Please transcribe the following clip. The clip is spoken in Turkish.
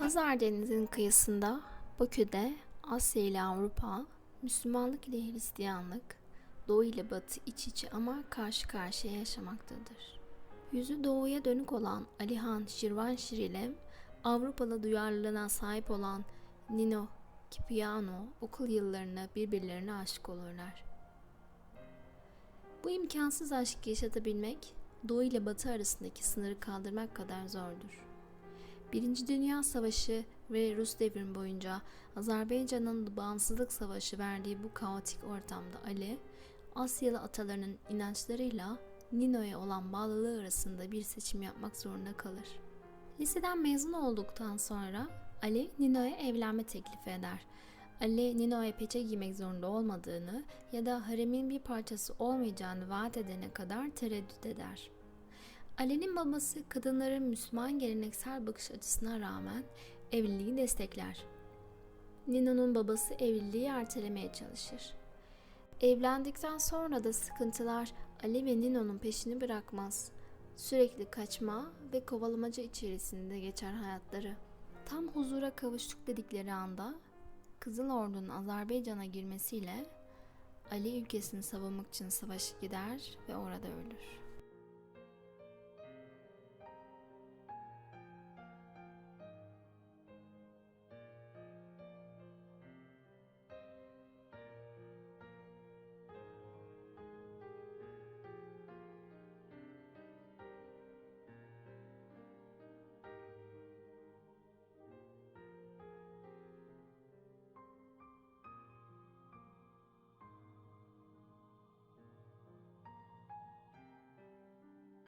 Hazar Denizi'nin kıyısında Bakü'de Asya ile Avrupa, Müslümanlık ile Hristiyanlık, Doğu ile Batı iç içe ama karşı karşıya yaşamaktadır. Yüzü doğuya dönük olan Alihan Şirvanşir ile Avrupalı duyarlılığına sahip olan Nino Kipiano okul yıllarında birbirlerine aşık olurlar. Bu imkansız aşkı yaşatabilmek, Doğu ile Batı arasındaki sınırı kaldırmak kadar zordur. Birinci Dünya Savaşı ve Rus devrimi boyunca Azerbaycan'ın bağımsızlık savaşı verdiği bu kaotik ortamda Ali, Asyalı atalarının inançlarıyla Nino'ya olan bağlılığı arasında bir seçim yapmak zorunda kalır. Liseden mezun olduktan sonra Ali Nino'ya evlenme teklifi eder. Ali Nino'ya peçe giymek zorunda olmadığını ya da haremin bir parçası olmayacağını vaat edene kadar tereddüt eder. Ali'nin babası kadınların Müslüman geleneksel bakış açısına rağmen evliliği destekler. Nino'nun babası evliliği ertelemeye çalışır. Evlendikten sonra da sıkıntılar Ali ve Nino'nun peşini bırakmaz. Sürekli kaçma ve kovalamaca içerisinde geçer hayatları. Tam huzura kavuştuk dedikleri anda Kızıl Ordu'nun Azerbaycan'a girmesiyle Ali ülkesini savunmak için savaşa gider ve orada ölür.